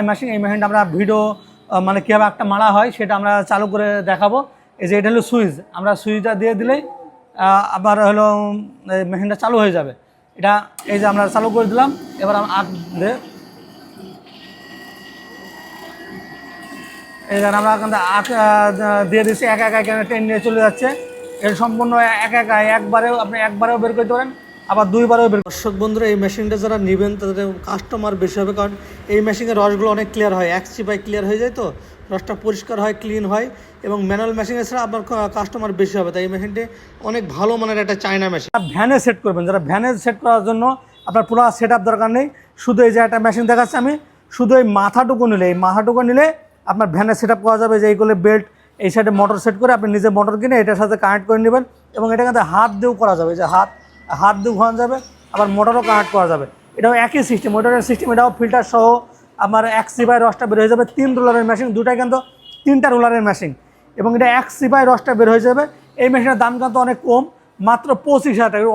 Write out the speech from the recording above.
এই মেশিন এই মেশিনটা আমরা ভিডিও মানে কীভাবে একটা মারা হয় সেটা আমরা চালু করে দেখাবো। এই যে এটা হলো সুইচ আমরা সুইচটা দিয়ে দিলেই আবার হলো মেশিনটা চালু হয়ে যাবে। এটা এই যে আমরা চালু করে দিলাম। এবার এই যে আমরা কিন্তু আহ, দিয়ে দিচ্ছি। একা একা এখানে ট্রেন নিয়ে চলে যাচ্ছে। এর সম্পূর্ণ একা একা একবারেও আপনি একবারেও বের করতে পারেন। আবার দুইবারেও বের দর্শক বন্ধুরা, এই মেশিনটা যারা নেবেন, তাদের কাস্টমার বেশি হবে, কারণ এই মেশিনের রসগুলো অনেক ক্লিয়ার হয়। এক চিপাই ক্লিয়ার হয়ে যায় তো, রসটা পরিষ্কার হয় ক্লিন হয়, এবং ম্যানুয়াল মেশিন এছাড়া আপনার কাস্টমার বেশি হবে। তাই এই মেশিনটি অনেক ভালো মানের একটা চায়না মেশিন ভ্যানে সেট করবেন, যারা ভ্যানে সেট করার জন্য আপনার পুরো সেট আপ দরকার নেই, শুধু এই যে একটা মেশিন দেখাচ্ছি আমি, শুধু এই মাথাটুকু নিলে, এই মাথাটুকু নিলে আপনার ভ্যানে সেট আপ করা যাবে, যে এইগুলো বেল্ট এই সাইডে মোটর সেট করে আপনি নিজে মোটর কিনে এটার সাথে কানেক্ট করে নেবেন, এবং এটা কিন্তু হাত দিয়েও করা যাবে, যে হাত হাত দু ঘোরানো যাবে, আবার মোটরও কানেক্ট করা যাবে। এটাও একই সিস্টেম মোটরের সিস্টেম এটাও ফিল্টার সহ আমার এক সিপাই রসটা বের হয়ে যাবে, তিন রোলারের মেশিন দুটাই কিন্তু তিনটা রোলারের মেশিন এবং এটা এক সিপাই রসটা বের হয়ে যাবে, এই মেশিনের দাম কিন্তু অনেক কম, মাত্র পঁচিশ হাজার টাকা।